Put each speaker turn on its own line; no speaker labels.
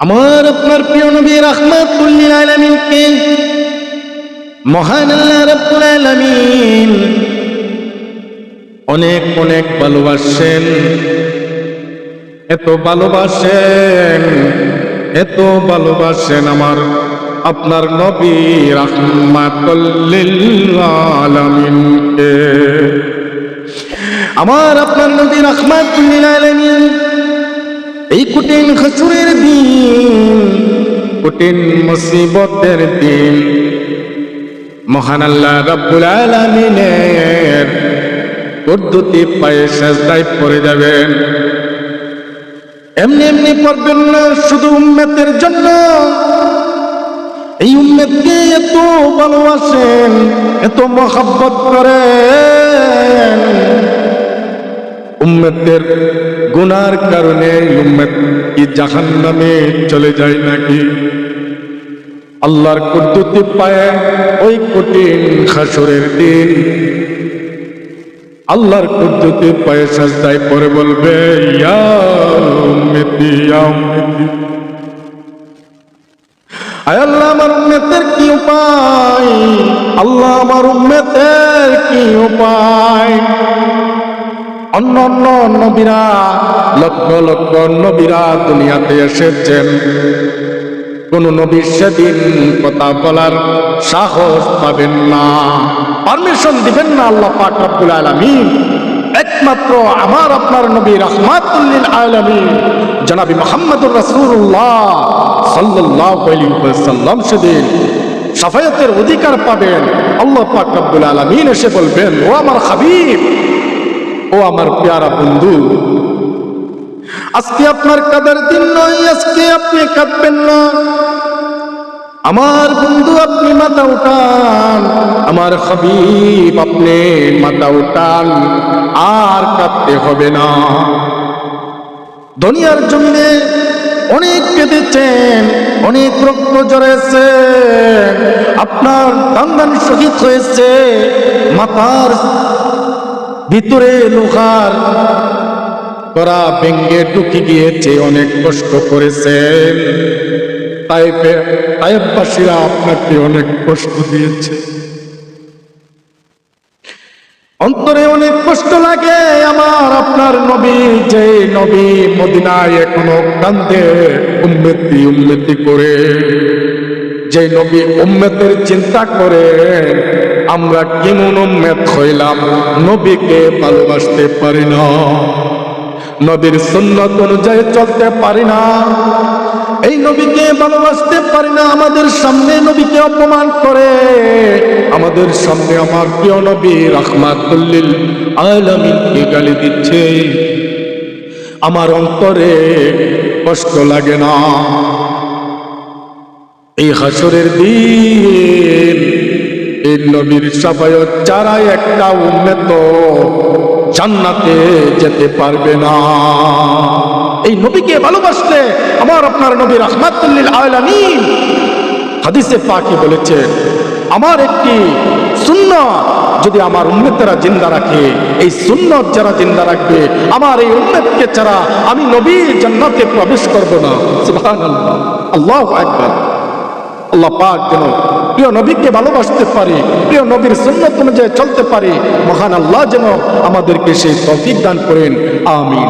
আমার আপনার প্রিয় নবী রহমাতুল্লিল আলামিনকে, মহান আল্লাহ অনেক অনেক ভালোবাসেন। এত ভালোবাসেন এত ভালোবাসেন আমার আপনার নবী রহমাতুল্লিল আমার আপনার নবী রহমাতুল্লিল আলামিন এই কঠিন খসুরের দিন, কঠিন মুসিবতের দিন। মহান আল্লাহ রাব্বুল আলামিনের পদ্ধতি পায়ে সাজদায় পড়ে যাবেন। এমনি এমনি পড়বেন না, শুধু উম্মেতের জন্য। এই উম্মেদকে এত ভালোবাসেন, এত মহাব্বত করেন। উম্মতের গুনার কারণে উম্মত কি জাহান নামে চলে যায় নাকি? আল্লাহর কুদ্দুতি পায় ওই কঠিন খাসরের দিন আল্লাহর কুদ্দুতি পায়ে সাজদায় পরে বলবে আয় আল্লাহ, আমার উম্মতের কি উপায়? আল্লাহ, আমার উম্মতের কি উপায়? অন্য অন্য নবীরা, লক্ষ লক্ষ নবীরা দুনিয়াতে এসেছেন। কোন নবীর সেদিন কথা বলার সাহস পাবেন না। পারমিশন দিবেন না আল্লাহ পাক রব্বুল আলামিন। একমাত্র আমার, আপনার নবী রহমাতুল্লিল আলামিন। জনাবি মোহাম্মদুর রাসূলুল্লাহ সাল্লাল্লাহু আলাইহি ওয়াসাল্লাম সেদিন সাফায়াতের অধিকার পাবেন। আল্লাহ পাক রব্বুল আলামিন এসে বলবেন, ও আমার হাবিব ও আমার পেয়ারা বন্ধু। আজকে আপনার কাদের দিন নয়, আজকে আপনি কাঁদবেন না। আমার বন্ধু, আপনি মাথা উঠান। আমার হাবিব, আপনি মাথা উঠান। আর কাঁদতে হবে না। দুনিয়ার জমিনে অনেক কেঁদেছেন, অনেক রক্ত জড়েছে আপনার দান্দান শহীদ হয়েছে। মাথার ভিতরে লোহার করা ব্যঙ্গে ঢুকে গিয়েছে, অনেক কষ্ট করেছেন। তাইপে তাইবাসীরা আপনাকে অনেক কষ্ট দিয়েছে। অন্তরে অনেক কষ্ট লাগে, আমার আপনার নবী, যে নবী মদিনায় এখনও কান্দে উন্নতি উন্নতি করে। যে নবী উম্মতের চিন্তা করে আমরা কেমন উম্মেত হইলাম? নবীকে ভালোবাসতে পারি না। নবীর সুন্নত অনুযায়ী চলতে পারি না। এই নবীকে ভালোবাসতে পারি না। আমাদের সামনে নবীকে অপমান করে। আমাদের সামনে আমার প্রিয় নবী রহমাতুল্লিল আলামিনকে গালি দিচ্ছে? আমার অন্তরে কষ্ট লাগে না। এই হাসরের দিন এই নবীর সাফায়ত যারা একটা উন্নত, জান্নাতে যেতে পারবে না। এই নবীকে ভালোবাসলে আমার আপনার নবী রহমাতুল্লিল আলামিন। হাদিসে পাকি বলেছে, আমার একটি শূন্য যদি আমার উম্মেতেরা জিন্দা রাখে, এই সুন্নত যারা জিন্দা রাখবে, আমার এই উম্মেতকে ছাড়া আমি নবীর জান্নাতে প্রবেশ করব না। সুবহানাল্লাহ, আল্লাহু আকবার। আল্লাহ পাক যেন প্রিয় নবীকে ভালোবাসতে পারি, প্রিয় নবীর সুন্নত অনুযায়ী চলতে পারি, মহান আল্লাহ যেন আমাদেরকে সেই তৌফিক দান করেন, আমিন।